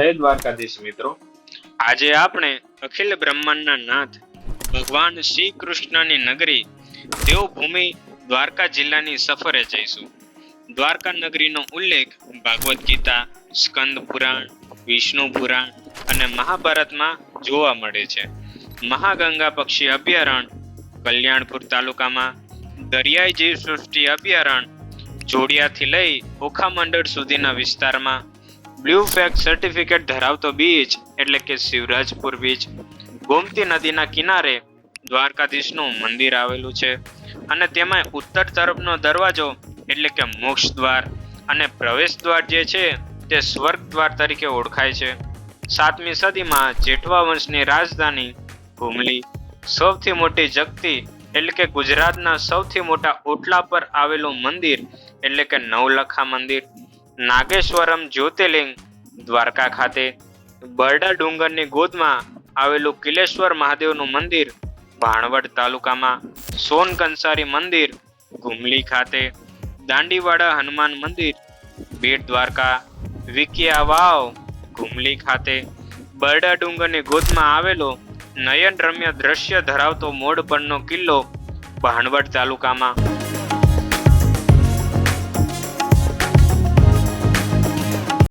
જય દ્વારકાધીશ મિત્રો. આજે આપણે અખિલ બ્રહ્માંડના નાથ ભગવાન શ્રી કૃષ્ણની નગરી દેવભૂમિ દ્વારકા જિલ્લાની સફરે જઈશું. દ્વારકા નગરીનો ઉલ્લેખ ભાગવત ગીતા, સ્કંદ પુરાણ, વિષ્ણુ પુરાણ અને મહાભારતમાં જોવા મળે છે. મહાગંગા પક્ષી અભયારણ્ય કલ્યાણપુર તાલુકામાં, દરિયાઈ જીવસૃષ્ટિ અભયારણ્ય જોડિયાથી લઈ ઓખા મંડળ સુધીના વિસ્તારમાં બ્લુ ફ્લેગ સર્ટિફિકેટ ધરાવતો બીચ એટલે કે શિવરાજપુર બીચ ગોમતી નદીના કિનારે દ્વારકાધીશનું મંદિર આવેલું છે અને તેમાં ઉત્તર તરફનો દરવાજો એટલે કે મોક્ષ દ્વાર અને પ્રવેશ દ્વાર જે છે તે સ્વર્ગ દ્વાર તરીકે ઓળખાય છે. સાતમી સદીમાં જેઠવા વંશની રાજધાની ભૂમલી સૌથી મોટી જગતી એટલે કે ગુજરાતના સૌથી મોટા ઓટલા પર આવેલું મંદિર એટલે કે નવલખા મંદિર. નાગેશ્વરમ જ્યોતિર્લિંગ દ્વારકા ખાતે બરડા ડુંગરની ગોદમાં આવેલું કિલેશ્વર મહાદેવનું મંદિર ભાણવડ તાલુકામાં સોન કંસારી મંદિર ગુમલી ખાતે દાંડીવાડા હનુમાન મંદિર બેટ દ્વારકા વિકિયા વાવ ગુમલી ખાતે બરડા ડુંગરની ગોદમાં આવેલો નયન રમ્ય દ્રશ્ય ધરાવતો મોડ કિલ્લો ભાણવડ તાલુકામાં